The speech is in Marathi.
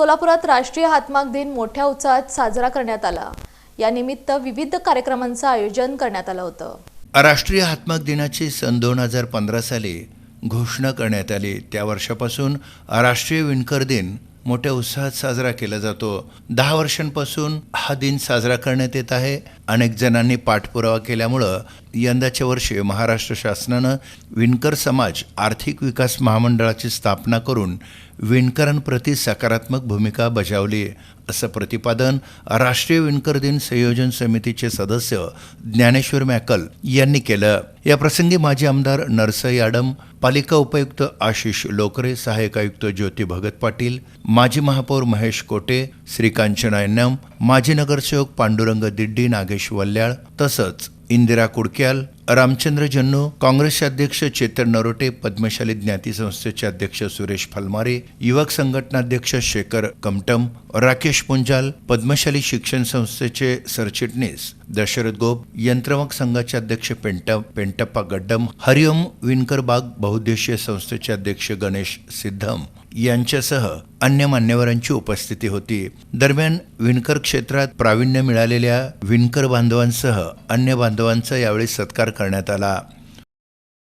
सोलापुरात राष्ट्रीय हातमाग दिन मोठ्या उत्साहात साजरा करण्यात आला. या निमित्त विविध कार्यक्रमांचं आयोजन करण्यात आलं होतं. राष्ट्रीय हातमाग दिनाची सन दोन हजार पंधरा साली घोषणा करण्यात आली. त्या वर्षापासून राष्ट्रीय विणकर दिन मोठ्या उत्साहात साजरा केला जातो. दहा वर्षांपासून हा दिन साजरा करण्यात येत आहे. अनेक जणांनी पाठपुरावा केल्यामुळं यंदाच्या वर्षी महाराष्ट्र शासनानं विणकर समाज आर्थिक विकास महामंडळाची स्थापना करून विणकरांप्रती सकारात्मक भूमिका बजावली. असं प्रतिपादन राष्ट्रीय विणकर दिन संयोजन समितीचे सदस्य ज्ञानेश्वर मॅकल यांनी केलं. या प्रसंगी माजी आमदार नरसई आडम पालिका उपायुक्त आशिष लोकरे सहाय्यक आयुक्त ज्योती भगत पाटील माजी महापौर महेश कोटे श्रीकांचना यन्नम माजी नगरसेवक पांडुरंग दिड्डी नागेश वल्याळ तसंच इंदिरा कुडक्याल रामचंद्र जन्नू काँग्रेसचे अध्यक्ष चेतन नरोटे पद्मशाली ज्ञाती संस्थेचे अध्यक्ष सुरेश फलमारे युवक संघटनाध्यक्ष शेखर कमटम राकेश पुंजाल पद्मशाली शिक्षण संस्थेचे सरचिटणीस दशरथ गोप यंत्रमक संघाचे अध्यक्ष पेंटप पेंटप्पा गड्डम हरिओम विणकर बाग बहुद्देशीय संस्थेचे अध्यक्ष गणेश सिद्धम यांच्यासह अन्य मान्यवरांची उपस्थिती होती. दरम्यान विणकर क्षेत्रात प्रावीण्य मिळालेल्या विणकर बांधवांसह अन्य बांधवांचा यावेळी सत्कार करण्यात आला.